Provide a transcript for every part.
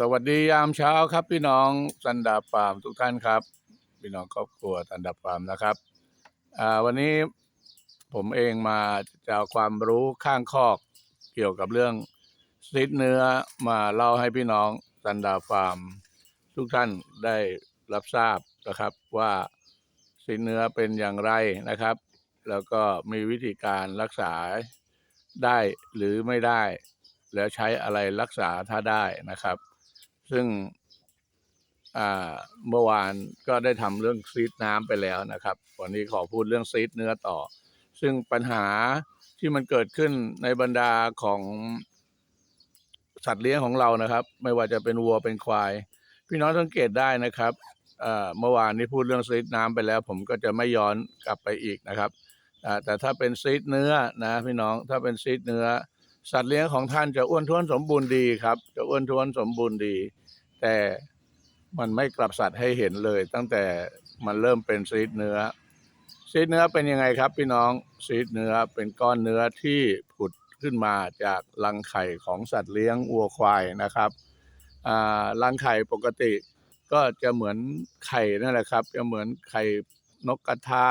สวัสดียามเช้าครับ พี่น้องสันดาฟาร์มทุกท่านครับ พี่น้องครอบครัวสันดาฟาร์มนะครับวันนี้ผมเองมาจะเอาความรู้ข้างคอกเกี่ยวกับเรื่องซิดเนื้อมาเล่าให้พี่น้องสันดาฟาร์ม ทุกท่านได้รับทราบนะครับว่าซิดเนื้อเป็นอย่างไรนะครับ แล้วก็มีวิธีการรักษาได้หรือไม่ได้ แล้วใช้อะไรรักษาถ้าได้นะครับ ซึ่งเมื่อวานก็ได้ทำเรื่องซีดน้ำไปแล้วนะครับ วันนี้ขอพูดเรื่องซีดเนื้อต่อ ซึ่งปัญหาที่มันเกิดขึ้นในบรรดาของสัตว์เลี้ยงของเรานะครับ ไม่ว่าจะเป็นวัวเป็นควาย พี่น้องสังเกตได้นะครับเมื่อวานนี้พูดเรื่องซีดน้ำไปแล้ว ผมก็จะไม่ย้อนกลับไปอีกนะครับแต่ถ้าเป็นซีดเนื้อนะพี่น้องถ้าเป็นซีดเนื้อ สัตว์เลี้ยงของท่านจะอ้วนท้วนสมบูรณ์ดีครับ จะอ้วนท้วนสมบูรณ์ดี แต่มันไม่กลับสัตว์ให้เห็นเลย ตั้งแต่มันเริ่มเป็นซีดเนื้อซีดเนื้อเป็นยังไงครับ พี่น้องซีดเนื้อเป็นก้อนเนื้อที่ผุดขึ้นมาจากรังไข่ของสัตว์เลี้ยงวัวควายนะครับอ่ารังไข่ปกติ ก็จะเหมือนไข่นั่นแหละครับ จะเหมือนไข่นกกระทา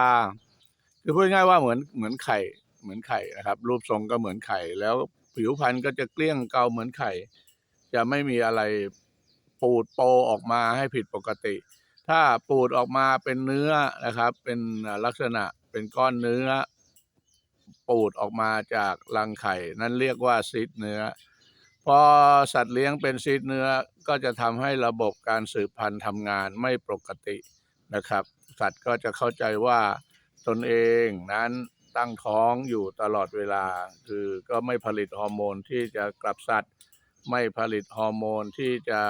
คือพูดง่ายว่าเหมือนเหมือนไข่เหมือนไข่นะครับ รูปทรงก็เหมือนไข่แล้ว ผิวพรรณก็จะเกลี้ยงเกาเหมือนไข่ จะไม่มีอะไรปูดโปออกมาให้ผิดปกติ ถ้าปูดออกมาเป็นเนื้อนะครับ เป็นลักษณะเป็นก้อนเนื้อ ปูดออกมาจากรังไข่ นั่นเรียกว่าซีดเนื้อ พอสัตว์เลี้ยงเป็นซีดเนื้อก็จะทำให้ระบบการสืบพันธุ์ทำงานไม่ปกตินะครับ สัตว์ก็จะเข้าใจว่าตนเองนั้น ตั้งท้องอยู่ตลอดเวลา คือก็ไม่ผลิตฮอร์โมนที่จะกลับสัตว์ ไม่ผลิตฮอร์โมนที่จะ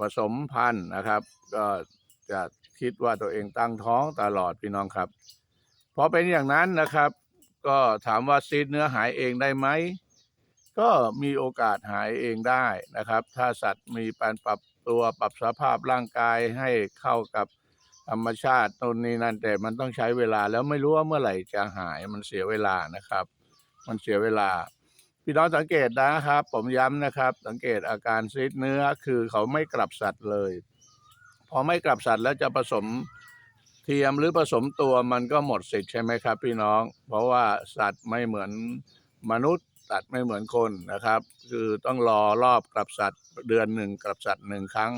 ผสมพันธุ์นะครับ ก็จะคิดว่าตัวเองตั้งท้องตลอดพี่น้องครับพอเป็นอย่างนั้นนะครับ ก็ถามว่าซีดเนื้อหายเองได้ไหมก็มีโอกาสหายเองได้นะครับ ถ้าสัตว์มีการปรับตัวปรับสภาพร่างกายให้เข้ากับ ธรรมชาติตนนี้นั่นแต่มันต้องใช้เวลาแล้วไม่รู้ว่าเมื่อไหร่จะหายมันเสียเวลานะครับ มันเสียเวลา พี่น้องสังเกตนะครับ ผมย้ำนะครับ สังเกตอาการซีดเนื้อคือเขาไม่กลับสัตว์เลย พอไม่กลับสัตว์แล้วจะผสมเทียมหรือผสมตัวมันก็หมดสิทธิ์ใช่ไหมครับ พี่น้อง เพราะว่าสัตว์ไม่เหมือนมนุษย์สัตว์ไม่เหมือนคนนะครับ คือต้องรอรอบกลับสัตว์เดือนหนึ่งกลับสัตว์หนึ่งครั้ง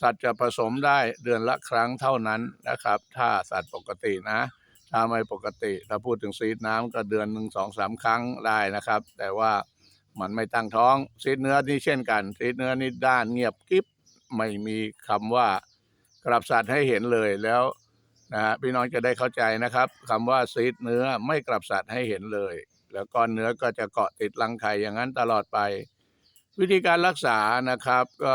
สัตว์จะผสมได้เดือนละครั้งเท่านั้นนะครับ ถ้าสัตว์ปกตินะ ถ้าไม่ปกติ ถ้าพูดถึงซีดน้ำก็เดือนหนึ่งสองสามครั้งได้นะครับ แต่ว่ามันไม่ตั้งท้องซีดเนื้อนี่เช่นกันซีดเนื้อนี่ด้านเงียบกิ๊บไม่มีคำว่ากลับสัตว์ให้เห็นเลยแล้วนะฮะพี่น้องจะได้เข้าใจนะครับคำว่าซีดเนื้อไม่กลับสัตว์ให้เห็นเลย แล้วก้อนเนื้อก็จะเกาะติดรังไข่อย่างนั้นตลอดไป วิธีการรักษานะครับ ก็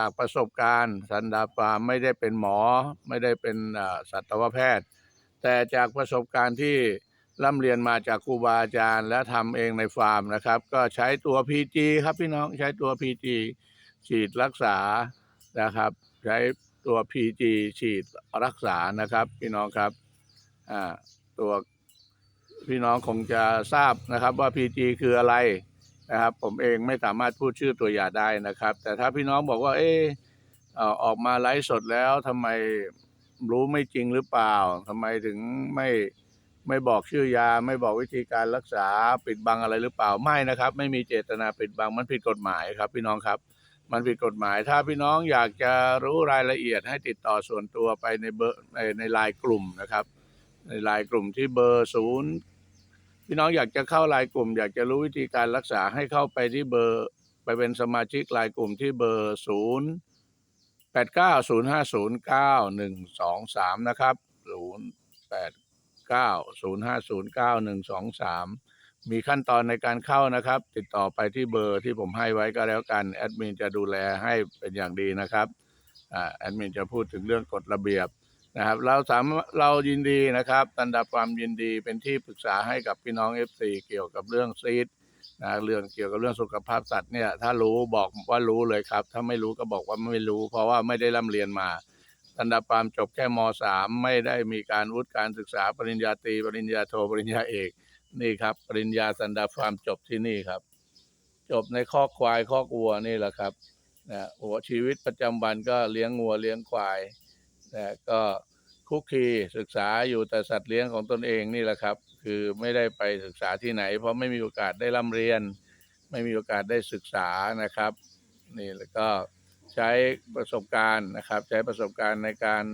จากประสบการณ์ สันดาฟาร์มไม่ได้เป็นหมอ ไม่ได้เป็นสัตวแพทย์ แต่จากประสบการณ์ที่ร่ำเรียนมาจากครูบาอาจารย์ และทำเองในฟาร์มนะครับ ก็ใช้ตัว PG ครับพี่น้องใช้ตัว PG ฉีดรักษานะครับ ใช้ตัว PG ฉีดรักษานะครับ พี่น้องครับตัวพี่น้องคงจะทราบนะครับว่า PG คืออะไร นะครับ ผมเองไม่สามารถพูดชื่อตัวยาได้นะครับ แต่ถ้าพี่น้องบอกว่าเออออออกมาไลฟ์สดแล้วทำไมรู้ไม่จริงหรือเปล่าทำไมถึงไม่ไม่บอกชื่อยา ไม่บอกวิธีการรักษาปิดบังอะไรหรือเปล่าไม่นะครับ ไม่มีเจตนาปิดบังมันผิดกฎหมายครับ พี่น้องครับ มันผิดกฎหมาย ถ้าพี่น้องอยากจะรู้รายละเอียดให้ติดต่อส่วนตัวไปในเบอร์ในในไลน์กลุ่มนะครับ ในไลน์กลุ่มที่เบอร์ศูนย์ พี่น้องอยากจะเข้าไลน์กลุ่ม อยากจะรู้วิธีการรักษาให้เข้าไปที่เบอร์ ไปเป็นสมาชิกไลน์กลุ่มที่เบอร์ศูนย์แปดเก้าศูนย์ห้าศูนย์เก้าหนึ่งสองสามนะครับศูนย์แปดเก้าศูนย์ห้าศูนย์เก้าหนึ่งสองสามมีขั้นตอนในการเข้านะครับ ติดต่อไปที่เบอร์ที่ผมให้ไว้ก็แล้วกันแอดมินจะดูแลให้เป็นอย่างดีนะครับอแอดมินจะพูดถึงเรื่องกฎระเบียบ นะครับ เราสามเรายินดีนะครับตันดับความยินดีเป็นที่ปรึกษาให้กับพี่น้อง FC เกี่ยวกับเรื่องซีดนะเรื่องเกี่ยวกับเรื่องสุขภาพสัตว์เนี่ย ถ้ารู้บอกว่ารู้เลยครับ ถ้าไม่รู้ก็บอกว่าไม่รู้ เพราะว่าไม่ได้ร่ำเรียนมาตันดาปามจบแค่มสามไม่ได้มีการวุฒิการศึกษาปริญญาตรีปริญญาโทปริญญาเอก นี่ครับ ปริญญาสันดาฟาร์มจบที่นี่ครับ จบในข้อกควายข้อกวัวนี่แหละครับนะโอ้ชีวิตประจำวันก็เลี้ยงงัวเลี้ยงควาย นะก็คุกคีศึกษาอยู่แต่สัตว์เลี้ยงของตนเองนี่แหละครับ คือไม่ได้ไปศึกษาที่ไหน เพราะไม่มีโอกาสได้ร่ำเรียน ไม่มีโอกาสได้ศึกษานะครับ นี่แล้วก็ใช้ประสบการณ์นะครับ ใช้ประสบการณ์ในการ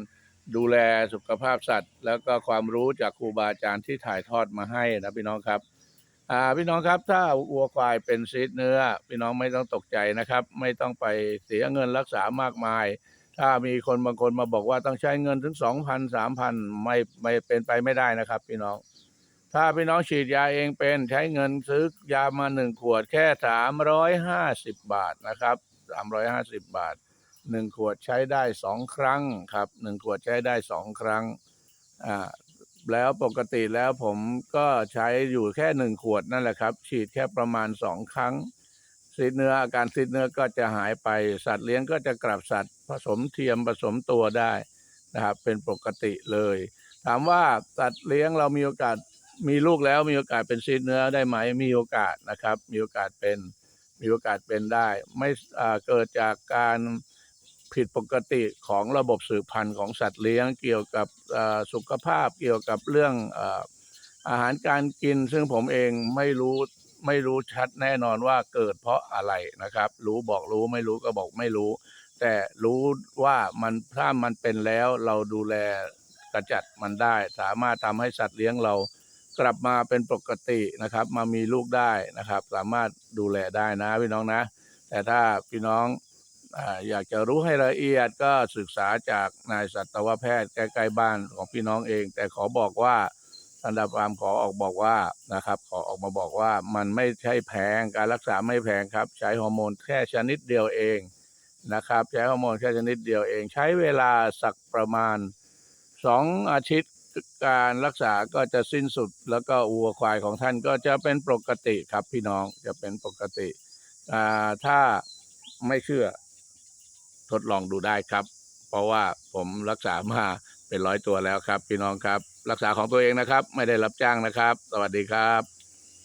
ดูแลสุขภาพสัตว์ แล้วก็ความรู้จากครูบาอาจารย์ที่ถ่ายทอดมาให้นะพี่น้องครับอ่าพี่น้องครับถ้าวัวควายเป็นซีดเนื้อ พี่น้องไม่ต้องตกใจนะครับ ไม่ต้องไปเสียเงินรักษามากมาย ถ้ามีคนบางคนมาบอกว่าต้องใช้เงินถึงสองพันสามพันไม่ไม่เป็นไปไม่ได้นะครับ พี่น้อง ถ้าพี่น้องฉีดยาเองเป็นใช้เงินซื้อยามาหนึ่งขวดแค่สามร้อยห้าสิบบาทนะครับสามร้อยห้าสิบบาทหนึ่งขวดใช้ได้สองครั้งครับหนึ่งขวดใช้ได้สองครั้งอ่าแล้วปกติแล้วผมก็ใช้อยู่แค่หนึ่งขวดนั่นแหละครับ ฉีดแค่ประมาณสองครั้ง ซีดเนื้ออาการซีดเนื้อก็จะหายไปสัตว์เลี้ยงก็จะกลับสัตว์ผสมเทียมผสมตัวได้นะครับเป็นปกติเลย ถามว่าสัตว์เลี้ยงเรามีโอกาสมีลูกแล้วมีโอกาสเป็นซีดเนื้อได้ไหมมีโอกาสนะครับ มีโอกาสเป็นมีโอกาสเป็นได้ ไม่เกิดจากการผิดปกติของระบบสืบพันธุ์ของสัตว์เลี้ยง เกี่ยวกับสุขภาพเกี่ยวกับเรื่องอาหารการกิน ซึ่งผมเองไม่รู้ ไม่รู้ชัดแน่นอนว่าเกิดเพราะอะไรนะครับ รู้บอกรู้ไม่รู้ก็บอกไม่รู้ แต่รู้ว่ามันถ้ามันเป็นแล้วเราดูแลกระจัดมันได้ สามารถทำให้สัตว์เลี้ยงเรากลับมาเป็นปกตินะครับ มามีลูกได้นะครับ สามารถดูแลได้นะพี่น้องนะ แต่ถ้าพี่น้องอาอยากจะรู้ให้ละเอียดก็ศึกษาจากนายสัตวแพทย์ใกล้ๆบ้านของพี่น้องเอง แต่ขอบอกว่า สันดาปามขอออกบอกว่านะครับ ขอออกมาบอกว่ามันไม่ใช่แพงการรักษาไม่แพงครับ ใช้ฮอร์โมนแค่ชนิดเดียวเองนะครับ ใช้ฮอร์โมนแค่ชนิดเดียวเอง ใช้เวลาสักประมาณสองอาทิตย์การรักษาก็จะสิ้นสุด แล้วก็วัวควายของท่านก็จะเป็นปกติครับพี่น้องจะเป็นปกติอ่ถ้าไม่เชื่อทดลองดูได้ครับ เพราะว่าผมรักษามาเป็นร้อยตัวแล้วครับ พี่น้องครับ รักษาของตัวเองนะครับ ไม่ได้รับจ้างนะครับ สวัสดีครับ